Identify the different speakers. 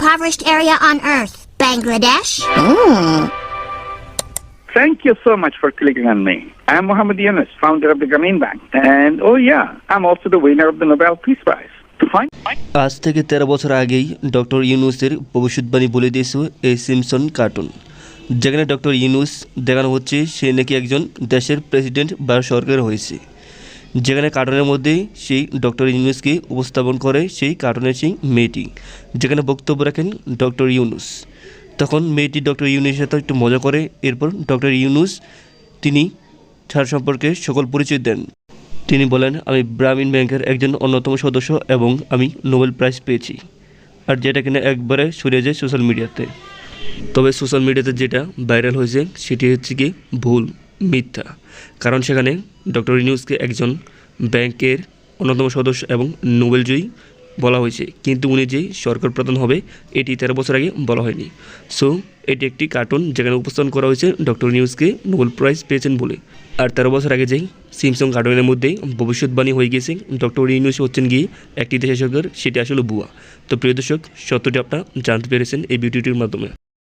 Speaker 1: impoverished area on earth? Bangladesh? Mm.
Speaker 2: Thank you so much for clicking on me. I'm Mohammed Yunus, founder of the Grameen Bank. And oh yeah, I'm also the winner of the Nobel Peace Prize.
Speaker 3: আজ থেকে তেরো বছর আগেই doctor ইউনুসের ভবিষ্যৎবাণী বলে দিয়েছে এই সিমসন কার্টুন যেখানে ডক্টর ইউনুস দেখানো হচ্ছে সে নাকি একজন দেশের প্রেসিডেন্ট বা সরকার হয়েছে যেখানে কার্টুনের মধ্যে সেই ডক্টর ইউনুসকে উপস্থাপন করে সেই কার্টুনের সেই মেয়েটি, যেখানে বক্তব্য রাখেন ডক্টর ইউনুস। তখন মেয়েটি ডক্টর ইউনুসের সাথে একটু মজা করে এরপর ডক্টর ইউনুস তিনি তার সম্পর্কে সকল পরিচয় দেন। তিনি বলেন, আমি গ্রামীণ ব্যাংকের একজন অন্যতম সদস্য এবং আমি নোবেল প্রাইজ পেয়েছি, আর যেটা কিনা একবারে সরিয়ে যায় সোশ্যাল মিডিয়াতে। তবে সোশ্যাল মিডিয়াতে যেটা ভাইরাল হয়েছে সেটি হচ্ছে কি ভুল। মিথ্যা। কারণ সেখানে ডক্টর ইউনুসকে একজন ব্যাংকের অন্যতম সদস্য এবং নোবেলজয়ী বলা হয়েছে। কিন্তু উনি যে সরকার প্রধান হবে, এটি তেরো বছর আগে বলা হয়নি। সো, এটি একটি কার্টুন যেখানে উপস্থাপন করা হয়েছে ডক্টর নিউজকে নোবেল প্রাইজ পেয়েছেন বলে। আর তেরো বছর আগে যেই সিমসং কার্টুনের মধ্যেই ভবিষ্যৎবাণী হয়ে গেছে ডক্টর ইউনুস হচ্ছেন গিয়ে একটি দেশের সরকার, সেটি আসলে বুয়া তো প্রিয় দর্শক, সত্যটি আপনারা জানতে পেরেছেন এই ভিডিওটির মাধ্যমে।